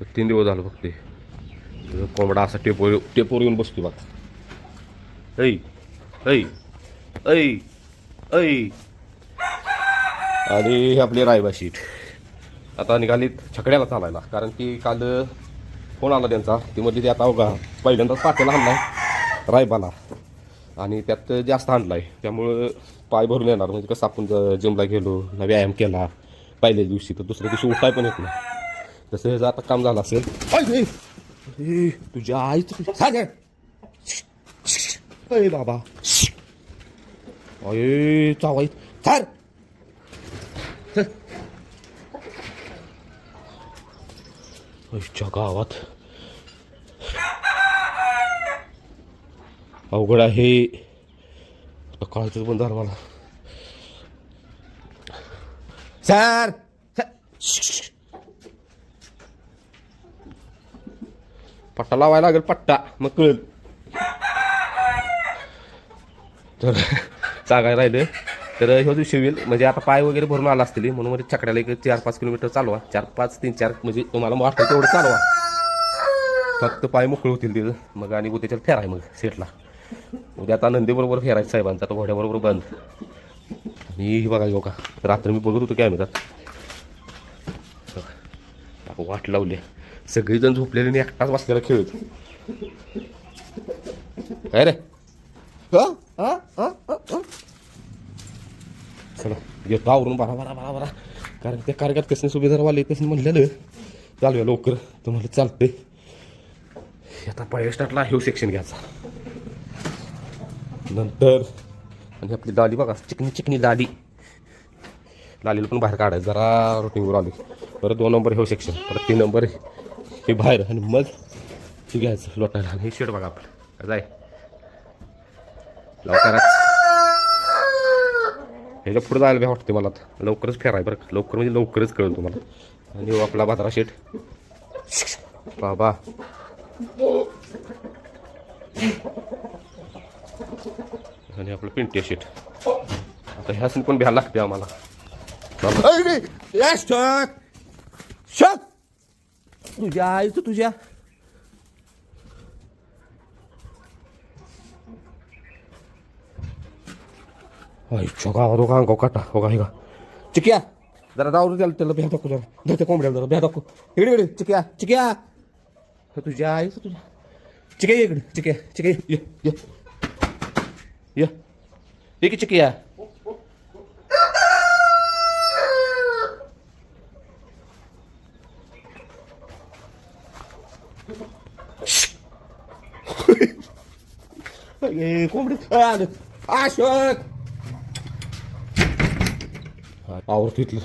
तर तीन दिवस झालं फक्त ते. कोंबडा असा टेपोर टेपोर येऊन बसतो बघा. ऐ ऐ ऐ ऐ. आणि हे आपली रायबा शीट आता निघालीत छकड्याला चालायला. कारण की काल फोन आला त्यांचा. ती म्हणजे ते आता अवघा पहिल्यांदाच पाट्याला आणलाय रायबाला. आणि त्यात जास्त आणलाय त्यामुळं पाय भरून येणार. म्हणजे कसं आपण जर जिमला गेलो ना व्यायाम केला पहिल्या दिवशी तर दुसऱ्या दिवशी उठाय पण येत नाही. तसं ह्याचं आता काम झालं असेल ऐ, ऐ, ऐ, तुझ्या आईचं सांग अय बाबा अय चावाई सर आईच्या गावात अवघड आहे आता कळायचं बंद झालं मला सर पट्टा लावायला लागेल पट्टा. मग कळेल. तर चागायला राहिलं तर ह्यो दिवशी होईल. म्हणजे आता पाय वगैरे भरून आला असतील. म्हणून म्हणजे चकड्याला एक चार पाच किलोमीटर चालवा. चार पाच तीन चार. म्हणजे तुम्हाला वाटतं तेवढं चालवा. फक्त पाय मोकळे होतील तिथं. मग आणि उद्याच्यात फेराय मग सेटला. उद्या आता नंदीबरोबर फेरायचं साहेबांचा. आता घोड्याबरोबर बंद. आणि ही बघा हो का रात्र मी बघत होतो कॅमेरात वाट लावली सगळीजण झोपलेले आणि एकटाच बसलेला खेळत काय रे हा? हा? हा? हा? हा? चला येतो आवरून बरा बरा बरा बरा कारण त्या कार्यक्रमात कसं सुभेदारवाले कसं म्हणलेलं चालूया लवकर तर म्हणलं चालतंय आता पहिल्या स्टार्टला ह्यो सेक्शन घ्यायचा नंतर आणि आपली दाढी बघा चिकनी चिकनी दाढी लालीला पण बाहेर काढायचं. जरा रुटीनवर आली परत दोन नंबर ह्यो सेक्शन परत तीन नंबर हे बाहेर आणि मग हे घ्यायचं लोटायला. आणि हे शेड बघा आपलं. जाय लवकरच. ह्याच्या पुढे जायला बी वाटते मला आता. लवकरच फेराय बरं का. लवकर म्हणजे लवकरच कळेल तुम्हाला. आणि हो आपला बाजारा शेट बाबा. आणि आपलं पिंट्या शेट आता ह्यासनी पण भ्यायला लागते आम्हाला. शक शक तुझ्या आईचं तुझ्या. आईच्या गावात हो का अंगाव काटा हो का हे का? चिक्या जरा जाऊ त्याला त्याला भ्या दाखव जरा. धरते कोंबड्याला जरा भ्या दाखव. इकडे इकडे चिक्या चिक्या. हे तुझ्या आईचं तुझ्या. चिक्या ये इकडे चिक्या चिक्या ये ये ये. ये की चिक्या? É complicado. Acha! É. Ah, o título.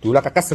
Tu lá com a caça.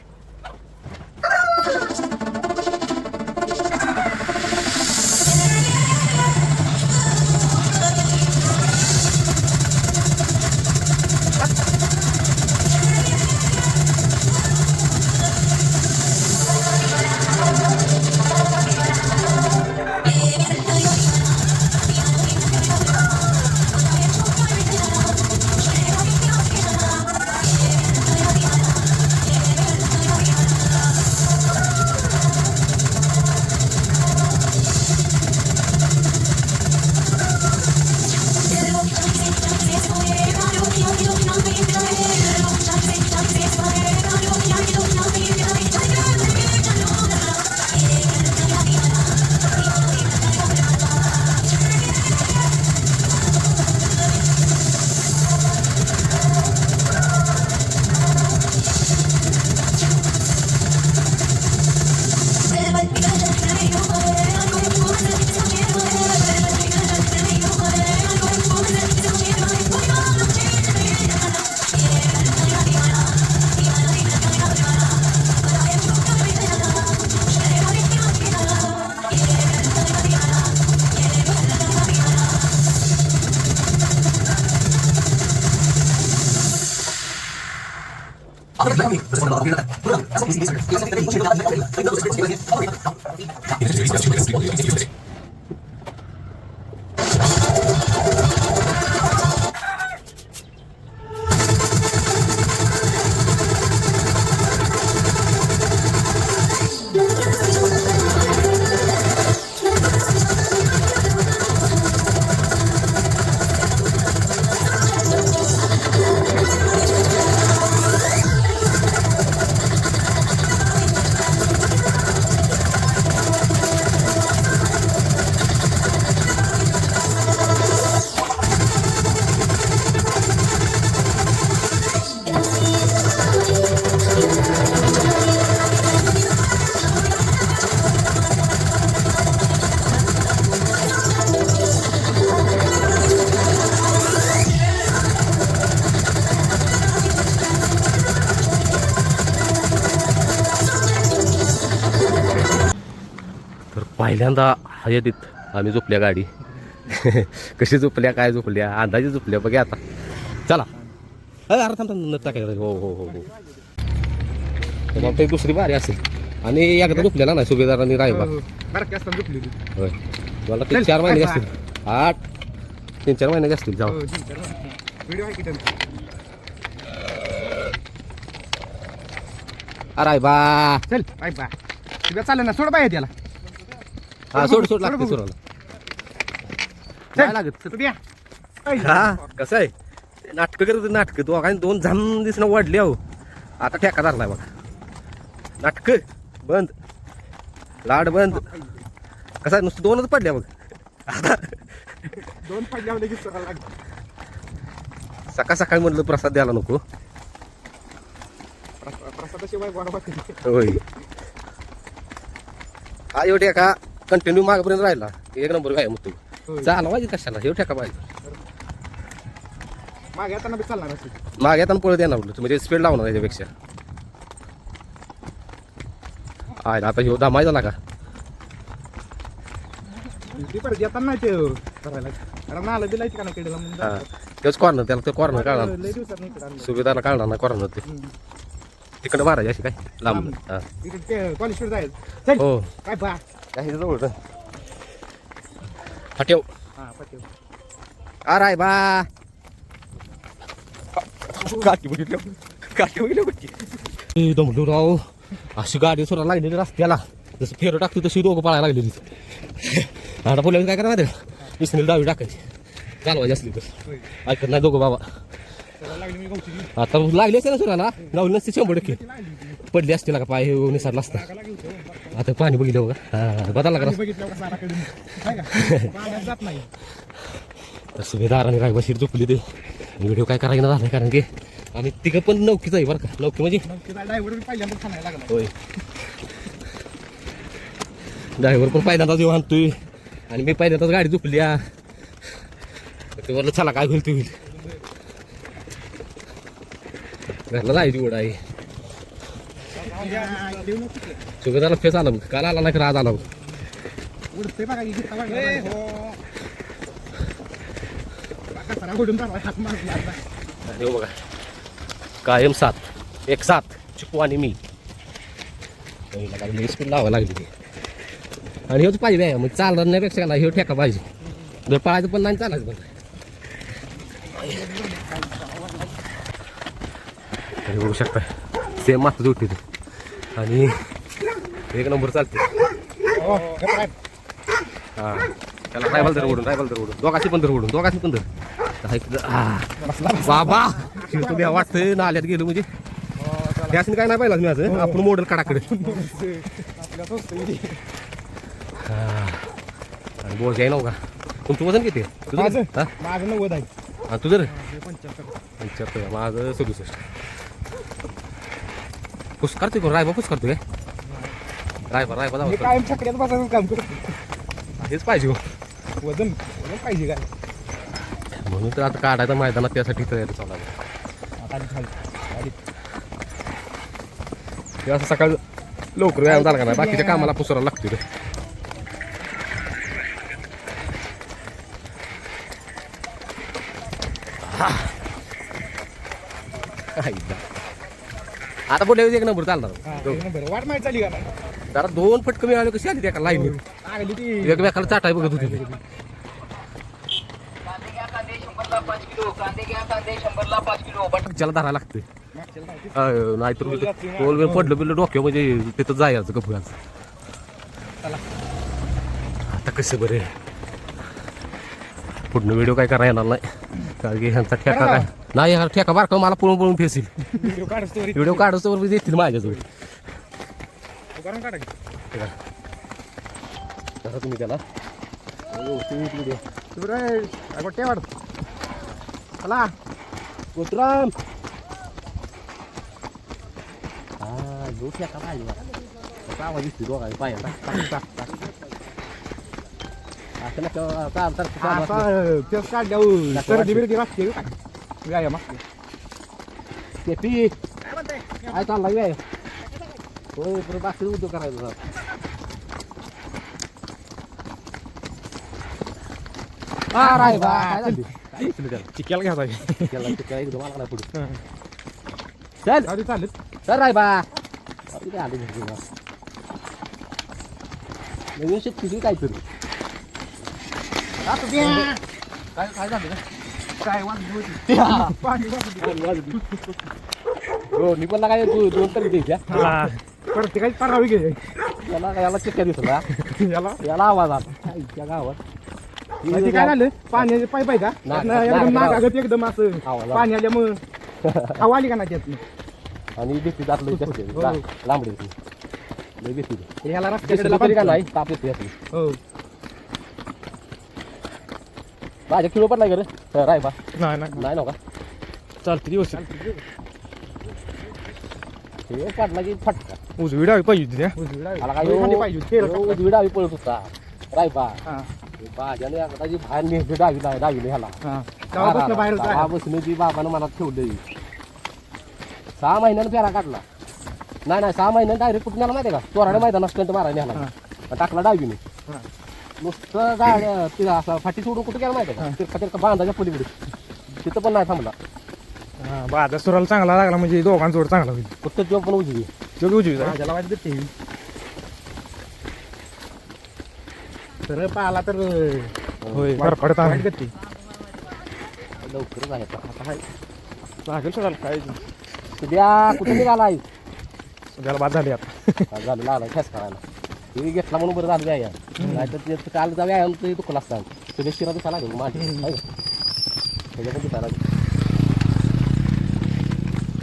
पहिल्यांदा हयातीत आम्ही झोपल्या गाडी. कशी झोपल्या काय झोपल्या अंदाजे झोपल्या बघा आता. चला. अरे थांब थांब टाकायचं. हो हो हो हो. मग ते दुसरी बारी असेल. आणि एकदा झोपलेला ना सुभेदार आणि रायबा. बारकी असताना झोपली होती. होय. मला तीन चार महिने असतील आठ तीन चार महिने असतील जाऊ हो? अरे बा चल बाय बाय. तुझ्या चालेल ना सोड बाय त्याला. हा सोड सोड लागते. सोडायला. नाही लागत. हा कसं आहे? नाटकं करत नाटकं. तू काय दोन झाम दिसणं वाढली अहो. आता ठेका धरलाय बघा. नाटकं बंद. लाड बंद. कसं आहे नुसतं दोनच पडल्या बघ. आता दोन लगेच सोडायला लागलं. सकाळ सकाळी म्हटलं प्रसाद द्यायला नको. प्रसा- प्रसादाशिवाय. होय. हा एवढी एका कंटिन्यू मागपर्यंत राहिला. एक नंबर काय मग तू. चालवा पाहिजे कशाला हे ठेका पाहिजे. मागे येताना बी चालणार असेल. मागे येताना पळत येणार उलट म्हणजे स्पीड लावणार याच्यापेक्षा. आहे आता ह्यो दमाय झाला का? ती परत येताना नाही ते करायला. कारण नाला दिलाय का ना केडीला म्हणून हा. जातात. तेच कॉर्नर त्याला ते कॉर्नर काढणार. लय दिवसात नाही. सुभेदारला काढणार ना कॉर्नर ते. तिकडं मारायची अशी काय? लांब. हा. इकडे जायचं. चल. हो. काय बा काय हे जवळ? हा ठेव हा अरे बा. काठी बघितलं. काठी बघितलं बघी दमलो राव अशी गाडी सोडा लागलेली रस्त्याला. जसं फेरं टाकतो तशी दोघं पळायला लागलेली आता बोलायला काय करायला माहिती डावी टाकायची. चालवायची असली तर. ऐकत नाही दोघं बाबा. आता लागली असते ना सुराला गावली नसते शंभर टक्के. पडली असते ना का पाय हे निसरला असता. आता पाणी बघितलं बघा. हा बदलला का? तर सुभेदाराने आणि रायबाशीर झोपली ते. व्हिडिओ काय करायला झाला कारण की आणि तिघं पण नौकीच आहे बरं का. नौकी म्हणजे? होय. ड्रायव्हर पण पहिल्यांदाच येऊ आणतोय. आणि मी पहिल्यांदाच गाडी झोपली या ते चला काय होईल ते होईल. घरला जायची नको तिकडे. सुगंधाला फेस आला बघ. काल आला नाही का आज आला बघ. बघा. हो. बघा. कायम सात. एक सात. चिकू आणि मी. स्पीड लावायला लागली ती. आणि हेच पाहिजे म्हणजे चालणार नाही पेक्षा ना हे ठेका पाहिजे. जर पळायचं पण नाही चालायचं पण तरी बघू शकता. सेम मात्र जोडते ते. आणि एक नंबर चालते. हो, त्याला रायबल दर ओढून रायबल दर ओढून. दोघाची पण दर ओढून दोघाची पण हा. बाबा शिवतो द्या वाटतंय नाल्यात गेलो म्हणजे. त्यासनी काय नाही पाहिलं मी आज आपण मॉडेल काढाकडे. आणि बोज आहे नव्हता तुमचं वजन किती? तुझं माझं? हा? नव्वद आहे. तुझं पंच्याहत्तर. माझं सदुसष्ट. पुस करतोय कोण? रायबा पुस करतोय काय? रायबा रायबा हे जाऊ कायम छकड्यात बसायचं काम करतो. हेच पाहिजे हो. वजन वजन पाहिजे काय? म्हणून तर आता काढायचं मैदानात त्यासाठी तयारी चालू आहे. आता आली खाली. हे असं सकाळी लवकर व्यायाम झाला का नाही? बाकीच्या कामाला पुसरायला लागते रे. आईला. आता पुढे एक नंबर चालणार. वाट माहिती झाली का नाही? जरा दोन फटकं मिळाले कशी आली त्या लाईन ती. एकमेकाला चाटाय बघत होती ती. कांदे घ्या कांदे शंभरला पाच किलो. कांदे घ्या कांदे शंभरला पाच किलो. बट ज्याला धरायला लागते. मागच्याला माहिती. अं, नाहीतर टोल बिल पडलं बिडलं डोक्या म्हणजे तिथं जायचं कपूयाचं चला. आता कसं बरे? पुढनं व्हिडिओ काय करायला येणार नाही. कारण की ह्यांचा ठेका काय? नाही ह्या ठेका बारका मला पळून पळून फेसील. व्हिडिओ काढ स्टोरी व्हिडिओ काढतो बरोबर देतील माझ्याजवळ करून काढा की. धरा तुम्ही त्याला. अगं टेवाड चला. कोतराम हा जो ठेका पाहिजे आवाज दिसतो दोघांनी असं नका तेच काढल्यावर सर्दी बिर्दी वाटते काय? व्यायाम असते. ते पी काय चालला काय होय परत बाकी उद्योग करायचा हा राय बा काय झाली? काय दिसलं त्याला? चिक्याला घ्यायचा आहे. त्याला चिक्का एकदम आला नाही पुढे चल जाऊ दे, चालेल चल राय बा अरे काय आले घरी बा. नवीन शेतकरी काय तरी काय काय झालं रे? काय वाजली होती? पाणी. हो निपलला काय तू दोन तरी द्यायच्या. हा. प्रत्येकाची परावी घे. याला याला चिक्का दिसला याला? याला आवाज आला. आईच्या गावात. काय झालं? पाण्याचे पाईप आहे का? एकदम नागागत एकदम असं. पाणी आल्यामुळं हवा आली का नाही त्यातनं? आणि भीती जातलं जास्त हो. लांबडी भीती ह्याला रस्त्याकडे ताप येते. हो. माझ्या किलो पडला का रे राय बा. नाही नाही. नाही ना का चालते दिवस हे पडला की फटका. उजवी डावी पाहिजे मला काय होती पाहिजे होती. तेल टाकायचं. उजवी डावी पळत होता. राय बा. भाज्याने एखादाची बाहेर नेली डावीला डावीने ह्याला. हा. तेव्हापासून बाहेर जायला. बसून ती बाबानं मला ठेवलं सहा महिन्यानं फेरा काढला. नाही नाही सहा महिन्यानं डायरेक्ट कुठून आला माहिती आहे का? चोराडे मैदान स्टंट मारायला टाकला डावीने. हा. नुसतं गाड्या तिला असं फाटी सोडून कुठे गेला माहिती आहे का? तिरका तिरका बांधाच्या पलीकडे तिथं पण नाही थांबला. हा बाजा सुराला चांगला लागला म्हणजे दोघांचा जोड चांगला होईल. फक्त तो पण उजवी जोगी उजवी बाजाला वाईट देते तर पाहिला तर होय बरपडत वाईट देते लवकरच आहे आता. आता आहे. लागेल सोडायला काय उद्या कुठे निघालाय सध्याला बाद झाली आता. झालं लागला खेस करायला हे घेतला म्हणून बरं झालं व्यायाम नाही तर ते काल जा व्यायाम तर दुखला असता तुझ्या शिरा दुखा लागेल माझी त्याच्या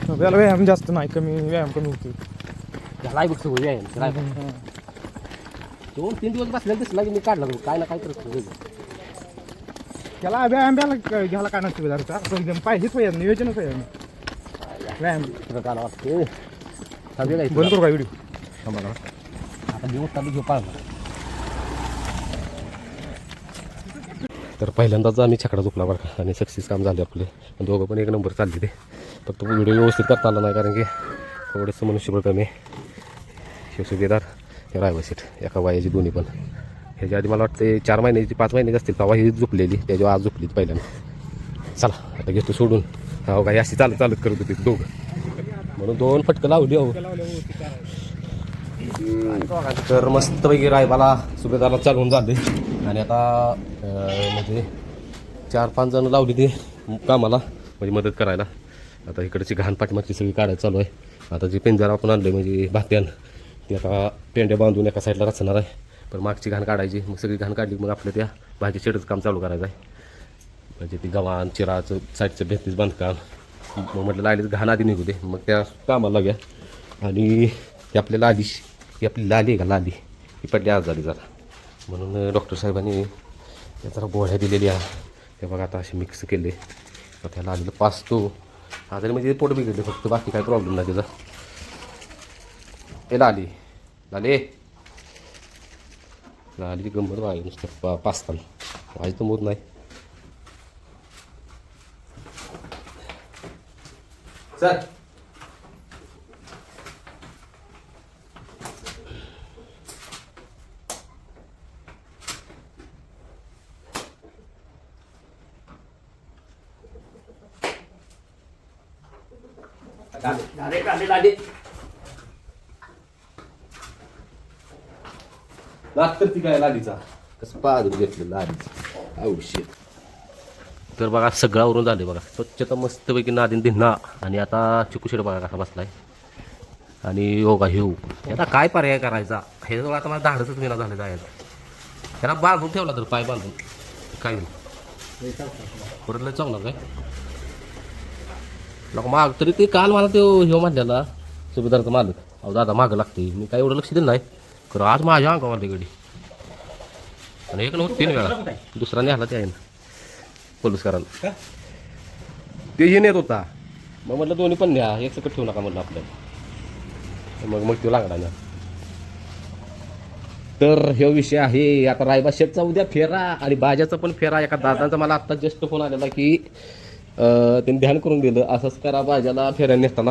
पण व्यायाम जास्त नाही कमी व्यायाम कमी होते झाला बघ सगळं व्यायाम. दोन तीन दिवस बसलेला दिसला की मी काढला. काय ना काय करतो वेगळं. त्याला व्यायाम द्यायला घ्यायला काय नसते एकदम पाहिजेच व्यायाम नियोजनच व्यायाम. व्यायाम. तुला काय वाटते थांबे काय बंद करू का व्हिडिओ? थांबा मी उठता घेऊ पाळणार. तर पहिल्यांदाच आम्ही छकडा झोपला बरं का. आणि सक्सेस काम झाले आपले. दोघं पण एक नंबर चालले ते. फक्त व्हिडिओ व्यवस्थित करता आला नाही कारण की थोडंसं मनुष्यबळ कमी आहे. हे रायवसीट एका वयाची दोन्ही पण. ह्याच्या आधी मला वाटतं चार महिन्याची पाच महिन्याची असतील तेव्हा ही झोपलेली. त्याच्यावर आज झोपली पहिल्यांदा. चला आता घेतो सोडून. हो काही अशी चालत चालत करत होती दोघं. म्हणून दोन फटकं लावली हो. तर मस्तपैकी रायबाला सुभेदारला चालवून झाले आणि आता म्हणजे चार पाच जण लावली ते कामाला म्हणजे मदत करायला. आता इकडची घाण पाठीमागची सगळी काढायला चालू आहे. आता जे पेंजार आपण आणले म्हणजे भात्यान ते आता पेंड्या बांधून एका साईडला रचणार आहे. पण मागची घाण काढायची मग सगळी घाण काढली मग आपल्या त्या भाजी शेडचं काम चालू करायचं आहे. म्हणजे ती गव्हाण चिराचं साईडचं भेतीच बांधकाम. मग म्हटलं लागलीच घाण आधी निघू दे. मग त्या कामाला घ्या आणि ही आपल्या लाली ही आपली लाली आहे का लाली? ही पडली आज झाली जरा. म्हणून डॉक्टर साहेबांनी त्या जरा गोळ्या दिलेल्या. ते बघा आता असे मिक्स केले. तर त्या लालीला पाचतो आजारी म्हणजे पोट बिघडले फक्त बाकी काय प्रॉब्लेम नाही त्याचा. ए लाली. लाले. लालीची गंमत बघा नुसतं पा पाचताना माझी तर मोत नाही. सर तर ती काय कसं औषध तर बघा सगळं आवरून झाले बघा. स्वच्छता मस्तपैकी नादीन धिन्ना. आणि आता चिकूशेड बघा कसा बसलाय. आणि योगा हेऊ आता काय पर्याय करायचा? हे जवळ आता मला धाडसच विना झालं जायचं. त्याला बांधून ठेवला तर पाय बांधून. काय नाही. परत लय चांगला काय? लोक माग तरी ते काल मला ते ह्यो म्हणलेला सुभेदारचा मालक. अहो दादा मागं लागते मी काय एवढं लक्ष दिलं नाही. खरं आज माझ्या अंगावर आली गडी. आणि एक नव्हतं तीन वेळा. दुसरा न्याला ते आहे ना पोलिसकरांना ते हे नेत होता. मग म्हटलं दोन्ही पण न्या. एक सकट ठेवू नका म्हटलं आपल्याला. मग मग तो लागला ना तर हे विषय आहे. आता रायबा शेतचा उद्या फेरा आणि भाज्याचा पण फेरा. एका दादांचा मला आत्ता जस्ट फोन आलेला की त्यांनी ध्यान करून दिलं. असंच करा भाज्याला फेऱ्या नेसताना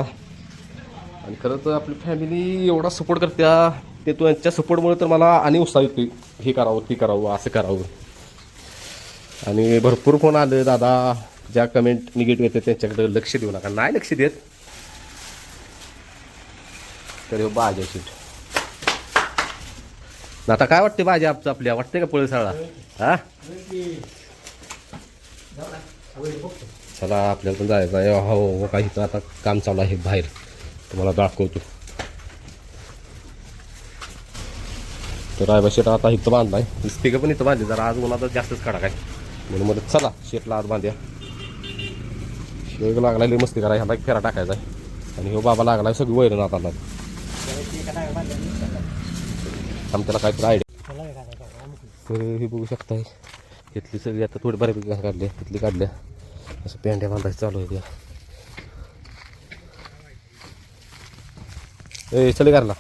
आणि खरं तर आपली फॅमिली एवढा सपोर्ट करत्या. ते त्यांच्या सपोर्टमुळे तर मला आणि उत्साह येतोय. हे करावं ते करावं असं करावं. आणि भरपूर फोन आले दादा ज्या कमेंट निगेटिव्ह येते त्यांच्याकडे लक्ष देऊ नका. नाही लक्ष देत. तर हे भाज्या शीट आता काय वाटते भाज्या आपचं आपल्या? वाटते का पळसाळा? हा? चला आपल्याला पण जायचं आहे. हो हो काही तर आता काम चालू आहे बाहेर. तुम्हाला दाखवतो. तर रायबा शेट आता इथं बांधलाय. स्पीकर पण इथं बांधली जरा आज उन्हाचा जास्तच कडा काय. म्हणून म्हणत चला शेटला आज बांध्या. शेग लागलाय लय मस्ती करा ह्याला एक फेरा टाकायचा आहे. आणि हो बाबा लागलाय सगळी वैरण आता आमच्याला काहीतरी आयडिया तर हे बघू शकताय. इथली सगळी आता थोडी बऱ्यापैकी काढली तिथली काढल्या असं पेंड्या बांधायचं चालू आहे त्या ए चले घरला.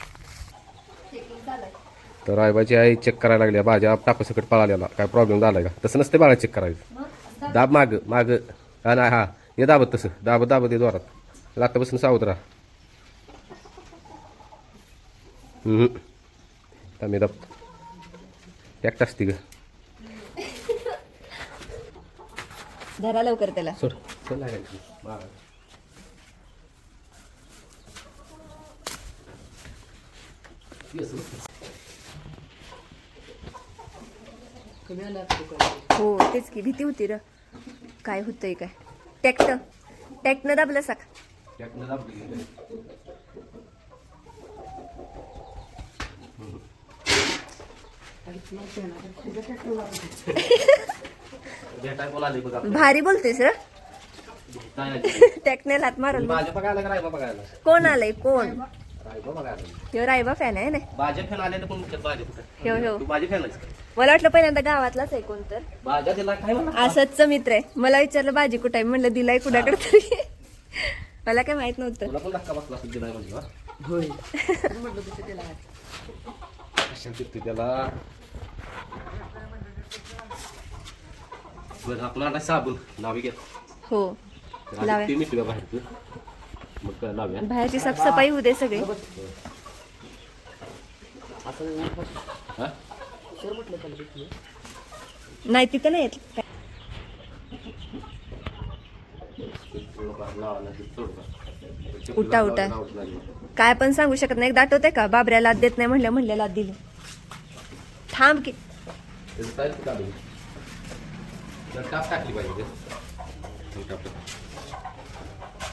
तर आईबाची आई चेक करायला लागल्या भाज्या टापासकट पळालेला काय प्रॉब्लेम झाला का? तसं नसते बाळा चेक करायचं. दाब माग माग. हा हा. ये दाबत तसं. दाबत दाबत ये दोरात आत्तापासून सावत राहा. मी दाब. एकटा असते ग. धरा लवकर त्याला. सोड. चल हो तेच की. भीती होती र. काय होतंय काय? टॅक्ट टॅक्टनं दाबलं बघा भारी बोलतेस र? टॅक्टने हात मारल कोण आलंय? कोण? रायबा फॅन आहे ना. भाजप फॅन आले तर कोण भाजप फॅन आहेस का? मला वाटलं पहिल्यांदा गावातलाच आहे कोण तर. भाजप दिला काय म्हणा? असंच मित्र आहे. मला विचारलं भाजी कुठं आहे? म्हणलं दिलाय कुणाकडे तरी. मला काय माहीत नव्हतं. तुला पण धक्का बसला असेल दिलाय म्हणजे हा? कशाला तिथे त्याला? बरं आपण आता साबण. नावे घ्या. हो. लाव्या. ते मिटूया बाहेर मग काय लावूया. बाहेरची साफसफाई होऊ दे सगळी. हा? नाही तिथं नाही येत काय. उठा, उठा. काय पण सांगू शकत नाही एक दाटवते का बाबऱ्याला लाद देत नाही म्हणलं म्हणलं लाद दिली थांब की टाक टाकली पाहिजे.